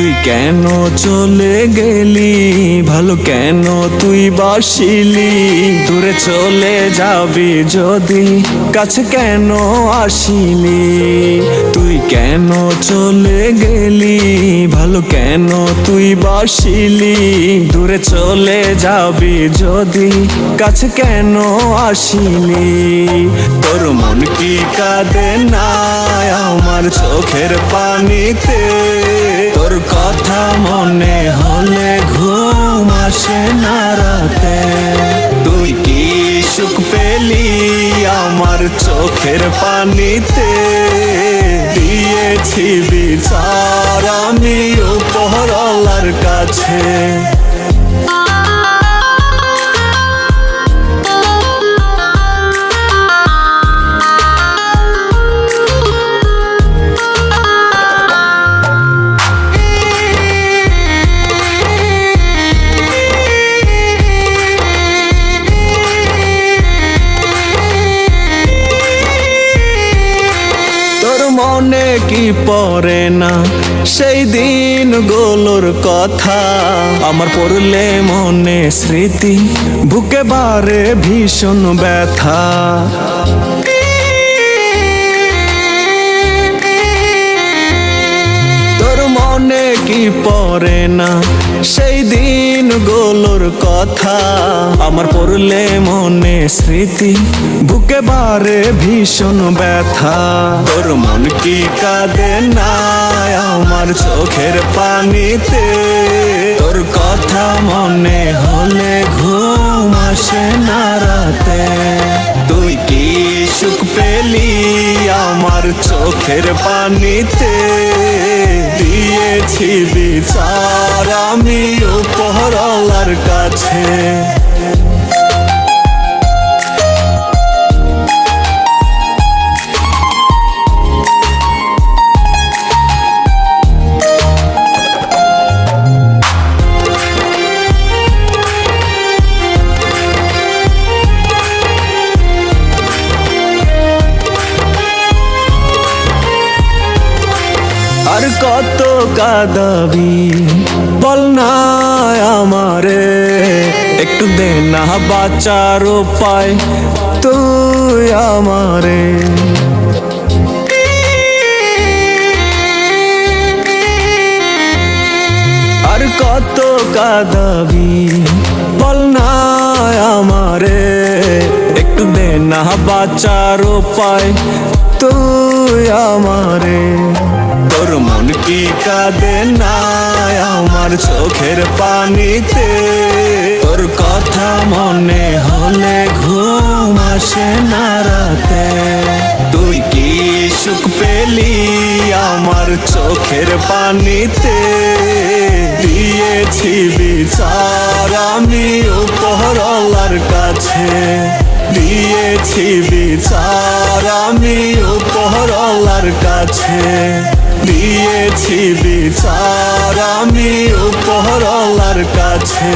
কেন চলে গেলি? ভালো কেন তুই বাসিলি? দূরে চলে যাবি যদি কাছে কেন আসিলি? তুই কেন চলে গেলি? ভালো কেন তুই বাসিলি? দূরে চলে যাবি যদি কাছে কেন আসিলি? তোর মন কি কাঁদে না? আমার চোখের পানিতে তোর কথা মনে হলে ঘুম আসে না রাতে। তুই কি সুখ পেলি? আমার চোখের পানিতে দিয়েছি বিচার। আমি উপহরলার কাছে মনে কি পড়ে না? সেই দিন গোলোর কথা আমার পড়লে মনে স্মৃতি, বুকে বারে ভীষণ ব্যথা। তোর মনে কি পড়ে না? সেই দিন গোলোর কথা। আমার পড়লে মনে স্মৃতি, বুকে বারে ভীষণ ব্যথা। তোর মন কি কাঁদে না আমার চোখের পানিতে? তোর কথা মনে হলে ঘুম আসে না রাতে। তুই কি সুখ পেলি আমার চোখের পানিতে? দিয়েছি বিচার, আমি উপরলার কাছে আর কত কাদাবি বল না আমারে। একটু দে না বাঁচার উপায় তুই আমারে। আর কত কাদাবি বল না আমারে। একটু দে না বাঁচার উপায় তুই আমারে। তোর মন কি কাঁদে না আমার চোখের পানিতে? আমার চোখের পানিতে দিয়েছি বিচার। আমি উপরলার কাছে দিয়েছি বিচার। আমি উপরলার কাছে দিয়েছি বিচার। আমি উপরলার কাছে